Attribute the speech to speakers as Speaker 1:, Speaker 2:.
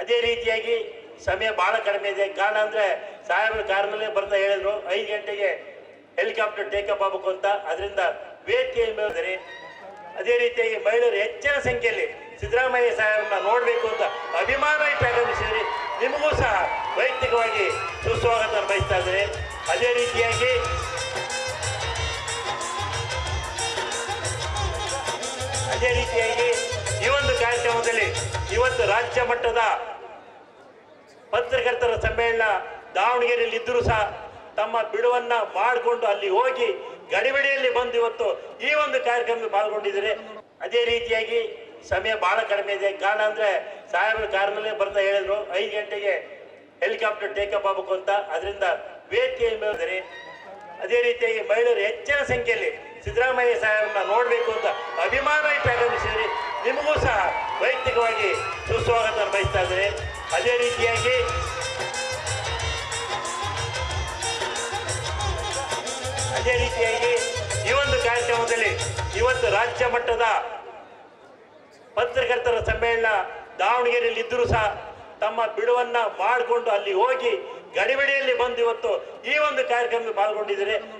Speaker 1: ಅದೇ ರೀತಿಯಾಗಿ ಸಮಯ ಬಹಳ ಕಡಿಮೆ ಇದೆ. ಕಾರಣ ಅಂದ್ರೆ ಸಾಹೇಬ್ರ ಕಾರ್ನಲ್ಲೇ ಬರ್ತಾ ಹೇಳಿದ್ರು, ಐದು ಗಂಟೆಗೆ ಹೆಲಿಕಾಪ್ಟರ್ ಟೇಕಪ್ ಆಗಬೇಕು ಅಂತ. ಅದರಿಂದ ವೇದಿಕೆ ಮೇಲೆ ಅದೇ ರೀತಿಯಾಗಿ ಮಹಿಳೆಯರು ಹೆಚ್ಚಿನ ಸಂಖ್ಯೆಯಲ್ಲಿ ಸಿದ್ದರಾಮಯ್ಯ ಸಾಹೇಬರನ್ನ ನೋಡಬೇಕು ಅಂತ ಅಭಿಮಾನ ಇಟ್ಟು ಆಗಮಿಸಿದ್ರಿ ನಿಮಗೂ ಸಹ ವೈಯಕ್ತಿಕವಾಗಿ ಸುಸ್ವಾಗತ ಬಯಸ್ತಾ ಇದ್ದಾರೆ. ಅದೇ ರೀತಿಯಾಗಿ ಅದೇ ರೀತಿಯಾಗಿ ಈ ಒಂದು ಕಾರ್ಯಕ್ರಮದಲ್ಲಿ ಇವತ್ತು ರಾಜ್ಯ ಮಟ್ಟದ ಪತ್ರಕರ್ತರ ಸಮ್ಮೇಳನ ದಾವಣಗೆರೆಯಲ್ಲಿ ಇದ್ದರೂ ಸಹ ತಮ್ಮ ಬಿಡುವನ್ನ ಮಾಡಿಕೊಂಡು ಅಲ್ಲಿ ಹೋಗಿ ಗಡಿಬಿಡಿಯಲ್ಲಿ ಬಂದು ಇವತ್ತು ಈ ಒಂದು ಕಾರ್ಯಕ್ರಮದಲ್ಲಿ ಪಾಲ್ಗೊಂಡಿದ್ದಾರೆ. ಅದೇ ರೀತಿಯಾಗಿ ಸಮಯ ಬಹಳ ಕಡಿಮೆ ಇದೆ. ಕಾರಣ ಅಂದ್ರೆ ಸಾಹೇಬ್ರ ಕಾರ್ನಲ್ಲೇ ಬರ್ತಾ ಹೇಳಿದ್ರು, ಐದು ಗಂಟೆಗೆ ಹೆಲಿಕಾಪ್ಟರ್ ಟೇಕಪ್ ಆಗಬೇಕು ಅಂತ. ಅದರಿಂದ ವೇದಿಕೆ ಮೇಲೆ ಅದೇ ರೀತಿಯಾಗಿ ಮಹಿಳೆಯರು ಹೆಚ್ಚಿನ ಸಂಖ್ಯೆಯಲ್ಲಿ ಸಿದ್ದರಾಮಯ್ಯ ಸಾಹೇಬರನ್ನ ನೋಡಬೇಕು ಅಂತ ಅಭಿಮಾನ ಇಟ್ಟು ನಿಮಗೂ ಸಹ ವೈಯಕ್ತಿಕವಾಗಿ ಸುಸ್ವಾಗತ ಬಯಸ್ತಾ ಇದ್ದೇನೆ ಅದೇ ರೀತಿಯಾಗಿ ಅದೇ ರೀತಿಯಾಗಿ ಈ ಒಂದು ಕಾರ್ಯಕ್ರಮದಲ್ಲಿ ಇವತ್ತು ರಾಜ್ಯ ಮಟ್ಟದ ಪತ್ರಕರ್ತರ ಸಮ್ಮೇಳನ ದಾವಣಗೆರೆಯಲ್ಲಿ ಇದ್ದರೂ ಸಹ ತಮ್ಮ ಬಿಡುವನ್ನ ಮಾಡಿಕೊಂಡು ಅಲ್ಲಿ ಹೋಗಿ ಗಡಿಬಿಡಿಯಲ್ಲಿ ಬಂದು ಇವತ್ತು ಈ ಒಂದು ಕಾರ್ಯಕ್ರಮದಲ್ಲಿ ಪಾಲ್ಗೊಂಡಿದ್ದಾರೆ.